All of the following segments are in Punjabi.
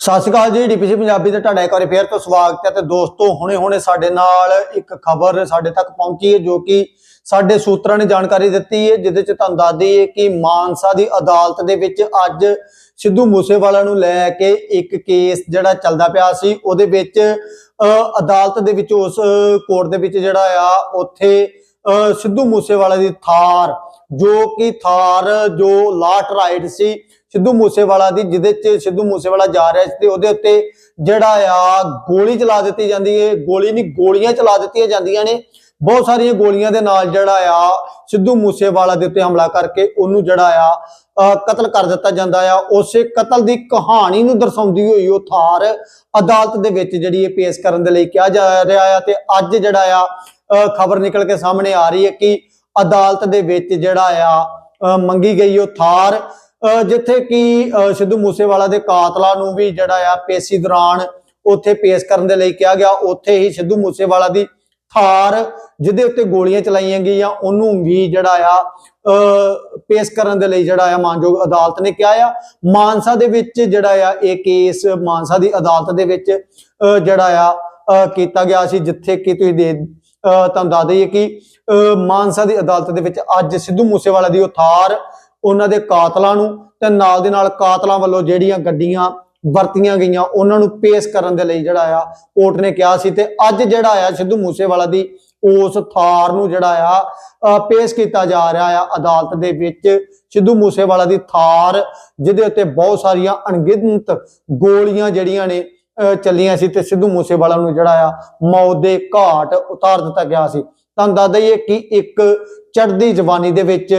ਸਤਿ ਸ਼੍ਰੀ ਅਕਾਲ ਜੀ, ਡੀਪੀਸੀ ਪੰਜਾਬੀ ਤੇ ਤੁਹਾਡਾ ਇੱਕ ਵਾਰੀ ਫੇਰ ਤੋਂ ਸਵਾਗਤ ਹੈ ਤੇ ਦੋਸਤੋ, ਹੁਣੇ-ਹੁਣੇ ਸਾਡੇ ਨਾਲ ਇੱਕ ਖਬਰ ਸਾਡੇ ਤੱਕ ਪਹੁੰਚੀ ਹੈ ਜੋ ਕਿ ਸਾਡੇ ਸੂਤਰਾਂ ਨੇ ਜਾਣਕਾਰੀ ਦਿੱਤੀ ਹੈ, ਜਿਹਦੇ ਚ ਤੁਹਾਨੂੰ ਦੱਸ ਦਈਏ ਕਿ ਮਾਨਸਾ ਦੀ ਅਦਾਲਤ ਦੇ ਵਿੱਚ ਅੱਜ ਸਿੱਧੂ ਮੂਸੇਵਾਲਾ ਨੂੰ ਲੈ ਕੇ ਇੱਕ ਕੇਸ ਜਿਹੜਾ ਚੱਲਦਾ ਪਿਆ ਸੀ, ਉਹਦੇ ਵਿੱਚ ਅਦਾਲਤ ਦੇ ਵਿੱਚ ਉਸ ਕੋਰਟ ਦੇ ਵਿੱਚ ਜਿਹੜਾ ਆ, ਉੱਥੇ ਸਿੱਧੂ ਮੂਸੇਵਾਲਾ ਦੀ ਥਾਰ, ਜੋ ਕਿ ਥਾਰ ਜੋ ਲਾਟ ਰਾਈਡ ਸੀ, ਸਿੱਧੂ ਮੂਸੇਵਾਲਾ ਦੀ, ਜਿਹਦੇ ਚ ਸਿੱਧੂ ਮੂਸੇਵਾਲਾ ਜਾ ਰਿਹਾ ਸੀ ਤੇ ਉਹਦੇ ਉੱਤੇ ਜਿਹੜਾ ਆ ਗੋਲੀ ਚਲਾ ਦਿੱਤੀ ਜਾਂਦੀ ਹੈ ਗੋਲੀ ਨਹੀਂ, ਗੋਲੀਆਂ ਚਲਾ ਦਿੱਤੀਆਂ ਜਾਂਦੀਆਂ ਨੇ। ਬਹੁਤ ਸਾਰੀਆਂ ਗੋਲੀਆਂ ਦੇ ਨਾਲ ਜਿਹੜਾ ਆ ਸਿੱਧੂ ਮੂਸੇਵਾਲਾ ਦੇ ਉੱਤੇ ਹਮਲਾ ਕਰਕੇ ਉਹਨੂੰ ਜਿਹੜਾ ਆ ਕਤਲ ਕਰ ਦਿੱਤਾ ਜਾਂਦਾ ਆ। ਉਸੇ ਕਤਲ ਦੀ ਕਹਾਣੀ ਨੂੰ ਦਰਸਾਉਂਦੀ ਹੋਈ ਉਹ ਥਾਰ ਅਦਾਲਤ ਦੇ ਵਿੱਚ ਜਿਹੜੀ ਇਹ ਪੇਸ਼ ਕਰਨ ਦੇ ਲਈ ਕਿਹਾ ਜਾ ਰਿਹਾ ਆ ਤੇ ਅੱਜ ਜਿਹੜਾ ਆ ਖਬਰ ਨਿਕਲ ਕੇ ਸਾਹਮਣੇ ਆ ਰਹੀ ਹੈ ਕਿ ਅਦਾਲਤ ਦੇ ਵਿੱਚ ਜਿਹੜਾ ਆ ਮੰਗੀ ਗਈ ਉਹ ਥਾਰ ਅ, ਜਿੱਥੇ ਕਿ ਸਿੱਧੂ ਮੂਸੇਵਾਲਾ ਦੇ ਕਾਤਲਾਂ ਨੂੰ ਵੀ ਜਿਹੜਾ ਆ ਪੇਸ਼ੀ ਦੌਰਾਨ ਉੱਥੇ ਪੇਸ਼ ਕਰਨ ਦੇ ਲਈ ਕਿਹਾ ਗਿਆ। ਉੱਥੇ ਹੀ ਸਿੱਧੂ ਮੂਸੇਵਾਲਾ ਦੀ ਥਾਰ ਜਿਹਦੇ ਉੱਤੇ ਗੋਲੀਆਂ ਚਲਾਈਆਂ ਗਈਆਂ ਉਹਨੂੰ ਵੀ ਜਿਹੜਾ ਆ ਪੇਸ਼ ਕਰਨ ਦੇ ਲਈ ਜਿਹੜਾ ਆ ਮਾਨਯੋਗ ਅਦਾਲਤ ਨੇ ਕਿਹਾ ਆ। ਮਾਨਸਾ ਦੇ ਵਿੱਚ ਜਿਹੜਾ ਆ ਇਹ ਕੇਸ ਮਾਨਸਾ ਦੀ ਅਦਾਲਤ ਦੇ ਵਿੱਚ ਅ, ਜਿਹੜਾ ਆ ਕੀਤਾ ਗਿਆ ਸੀ ਜਿੱਥੇ ਕਿ ਤੁਸੀਂ ਦੇ ਤੁਹਾਨੂੰ ਦੱਸ ਦਈਏ ਕਿ ਅ, ਮਾਨਸਾ ਦੀ ਅਦਾਲਤ ਦੇ ਵਿੱਚ ਅੱਜ ਸਿੱਧੂ ਮੂਸੇਵਾਲਾ ਦੀ ਉਹ ਥਾਰ ਉਹਨਾਂ ਦੇ ਕਾਤਲਾਂ ਨੂੰ ਤੇ ਨਾਲ ਦੇ ਨਾਲ ਕਾਤਲਾਂ ਵੱਲੋਂ ਜਿਹੜੀਆਂ ਗੱਡੀਆਂ ਵਰਤੀਆਂ ਗਈਆਂ ਉਹਨਾਂ ਨੂੰ ਪੇਸ਼ ਕਰਨ ਦੇ ਲਈ ਜਿਹੜਾ ਆ ਕੋਰਟ ਨੇ ਕਿਹਾ ਸੀ ਤੇ ਅੱਜ ਜਿਹੜਾ ਆ ਸਿੱਧੂ ਮੂਸੇਵਾਲਾ ਦੀ ਉਸ ਥਾਰ ਨੂੰ ਜਿਹੜਾ ਆ ਪੇਸ਼ ਕੀਤਾ ਜਾ ਰਿਹਾ ਆ ਅਦਾਲਤ ਦੇ ਵਿੱਚ। ਸਿੱਧੂ ਮੂਸੇਵਾਲਾ ਦੀ ਥਾਰ ਜਿਹਦੇ ਉੱਤੇ ਬਹੁਤ ਸਾਰੀਆਂ ਅਣਗਿਣਤ ਗੋਲੀਆਂ ਜਿਹੜੀਆਂ ਨੇ ਚੱਲੀਆਂ ਸੀ ਤੇ ਸਿੱਧੂ ਮੂਸੇਵਾਲਾ ਨੂੰ ਜਿਹੜਾ ਆ ਮੌਤ ਦੇ ਘਾਟ ਉਤਾਰ ਦਿੱਤਾ ਗਿਆ ਸੀ। ਤੁਹਾਨੂੰ ਦੱਸ ਦਈਏ ਕਿ ਇੱਕ ਚੜ੍ਹਦੀ ਜਵਾਨੀ ਦੇ ਵਿੱਚ,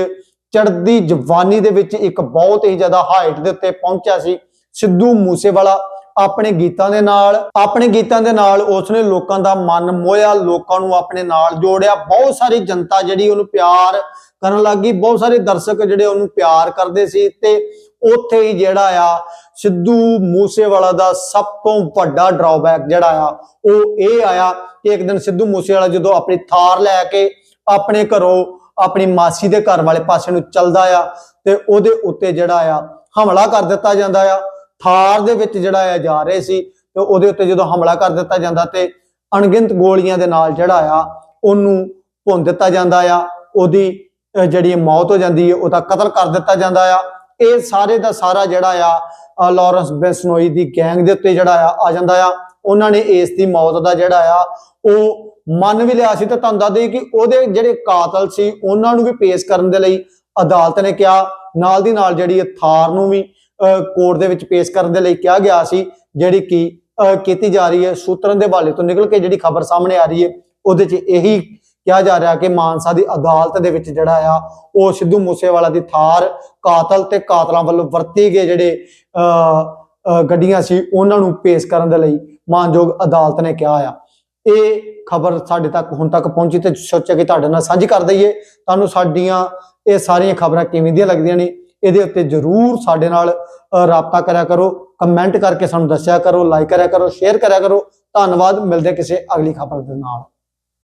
ਚੜ੍ਹਦੀ ਜਵਾਨੀ ਦੇ ਵਿੱਚ ਇੱਕ ਬਹੁਤ ਹੀ ਜ਼ਿਆਦਾ ਹਾਈਟ ਦੇ ਉੱਤੇ ਪਹੁੰਚਿਆ ਸੀ ਸਿੱਧੂ ਮੂਸੇਵਾਲਾ ਆਪਣੇ ਗੀਤਾਂ ਦੇ ਨਾਲ। ਆਪਣੇ ਗੀਤਾਂ ਦੇ ਨਾਲ ਉਸਨੇ ਲੋਕਾਂ ਦਾ ਮਨ ਮੋਹਿਆ, ਲੋਕਾਂ ਨੂੰ ਆਪਣੇ ਨਾਲ ਜੋੜਿਆ। ਬਹੁਤ ਸਾਰੀ ਜਨਤਾ ਜਿਹੜੀ ਉਹਨੂੰ ਪਿਆਰ ਕਰਨ ਲੱਗੀ ਬਹੁਤ ਸਾਰੇ ਦਰਸ਼ਕ ਜਿਹੜੇ ਉਹਨੂੰ ਪਿਆਰ ਕਰਦੇ ਸੀ ਤੇ ਉੱਥੇ ਹੀ ਜਿਹੜਾ ਆ, ਸਿੱਧੂ ਮੂਸੇਵਾਲਾ ਦਾ ਸਭ ਤੋਂ ਵੱਡਾ ਡਰਾਬੈਕ ਜਿਹੜਾ ਆ, ਉਹ ਇਹ ਆਇਆ ਕਿ ਇੱਕ ਦਿਨ ਸਿੱਧੂ ਮੂਸੇਵਾਲਾ ਜਦੋਂ ਆਪਣੀ ਥਾਰ ਲੈ ਕੇ ਆਪਣੇ ਘਰੋਂ ਆਪਣੀ ਮਾਸੀ ਦੇ ਘਰ ਵਾਲੇ ਪਾਸੇ ਨੂੰ ਚੱਲਦਾ ਆ ਤੇ ਉਹਦੇ ਉੱਤੇ ਜਿਹੜਾ ਆ ਹਮਲਾ ਕਰ ਦਿੱਤਾ ਜਾਂਦਾ ਆ। ਥਾਰ ਦੇ ਵਿੱਚ ਜਿਹੜਾ ਆ ਜਾ ਰਹੇ ਸੀ ਤੇ ਉਹਦੇ ਉੱਤੇ ਜਦੋਂ ਹਮਲਾ ਕਰ ਦਿੱਤਾ ਜਾਂਦਾ ਤੇ ਅਣਗਿਣਤ ਗੋਲੀਆਂ ਦੇ ਨਾਲ ਜਿਹੜਾ ਆ ਉਹਨੂੰ ਭੁੰਨ ਦਿੱਤਾ ਜਾਂਦਾ ਆ। ਉਹਦੀ ਜਿਹੜੀ ਮੌਤ ਹੋ ਜਾਂਦੀ ਹੈ ਉਹਦਾ ਕਤਲ ਕਰ ਦਿੱਤਾ ਜਾਂਦਾ ਆ। ਇਹ ਸਾਰੇ ਦਾ ਸਾਰਾ ਜਿਹੜਾ ਆ ਅਹ ਲਾਰੈਂਸ ਬੈਸਨੋਈ ਦੀ ਗੈਂਗ ਦੇ ਉੱਤੇ ਜਿਹੜਾ ਆ ਆ ਜਾਂਦਾ ਆ। ਉਹਨਾਂ ਨੇ ਇਸ ਦੀ ਮੌਤ ਦਾ ਜਿਹੜਾ ਆ ਉਹ ਮੰਨ ਵੀ ਲਿਆ ਸੀ ਤੇ ਤੁਹਾਨੂੰ ਦੱਸ ਦਈਏ ਕਿ ਉਹਦੇ ਜਿਹੜੇ ਕਾਤਲ ਸੀ ਉਹਨਾਂ ਨੂੰ ਵੀ ਪੇਸ਼ ਕਰਨ ਦੇ ਲਈ ਅਦਾਲਤ ਨੇ ਕਿਹਾ। ਨਾਲ ਦੀ ਨਾਲ ਜਿਹੜੀ ਥਾਰ ਨੂੰ ਵੀ ਕੋਰਟ ਦੇ ਵਿੱਚ ਪੇਸ਼ ਕਰਨ ਦੇ ਲਈ ਕਿਹਾ ਗਿਆ ਸੀ ਜਿਹੜੀ ਕਿ ਅਹ, ਕੀਤੀ ਜਾ ਰਹੀ ਹੈ ਸੂਤਰਾਂ ਦੇ ਹਵਾਲੇ ਤੋਂ ਨਿਕਲ ਕੇ ਜਿਹੜੀ ਖਬਰ ਸਾਹਮਣੇ ਆ ਰਹੀ ਹੈ ਉਹਦੇ 'ਚ ਇਹੀ ਕਿਹਾ ਜਾ ਰਿਹਾ ਕਿ ਮਾਨਸਾ ਦੀ ਅਦਾਲਤ ਦੇ ਵਿੱਚ ਜਿਹੜਾ ਆ, ਉਹ ਸਿੱਧੂ ਮੂਸੇਵਾਲਾ ਦੀ ਥਾਰ ਕਾਤਲ ਤੇ ਕਾਤਲਾਂ ਵੱਲੋਂ ਵਰਤੇ ਗਏ ਜਿਹੜੇ ਗੱਡੀਆਂ ਸੀ, ਉਹਨਾਂ ਨੂੰ ਪੇਸ਼ ਕਰਨ ਦੇ ਲਈ ਮਾਨਯੋਗ ਅਦਾਲਤ ਨੇ ਕਿਹਾ ਆ। ਇਹ ਖਬਰ ਸਾਡੇ ਤੱਕ ਹੁਣ ਤੱਕ ਪਹੁੰਚੀ ਤੇ ਸੋਚਿਆ ਕਿ ਤੁਹਾਡੇ ਨਾਲ ਸਾਂਝੀ ਕਰ ਦਈਏ। ਤੁਹਾਨੂੰ ਸਾਡੀਆਂ ਇਹ ਸਾਰੀਆਂ ਖਬਰਾਂ ਕਿਵੇਂ ਦੀਆਂ ਲੱਗਦੀਆਂ ਨੇ, ਇਹਦੇ ਉੱਤੇ ਜਰੂਰ ਸਾਡੇ ਨਾਲ ਰਾਬਤਾ ਕਰਿਆ ਕਰੋ। ਕਮੈਂਟ ਕਰਕੇ ਸਾਨੂੰ ਦੱਸਿਆ ਕਰੋ, ਲਾਈਕ ਕਰਿਆ ਕਰੋ, ਸ਼ੇਅਰ ਕਰਿਆ ਕਰੋ। ਧੰਨਵਾਦ, ਮਿਲਦੇ ਕਿਸੇ ਅਗਲੀ ਖਬਰ ਦੇ ਨਾਲ।